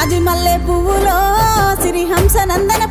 రాజు మల్లె పువ్వులో శ్రీహంస నందన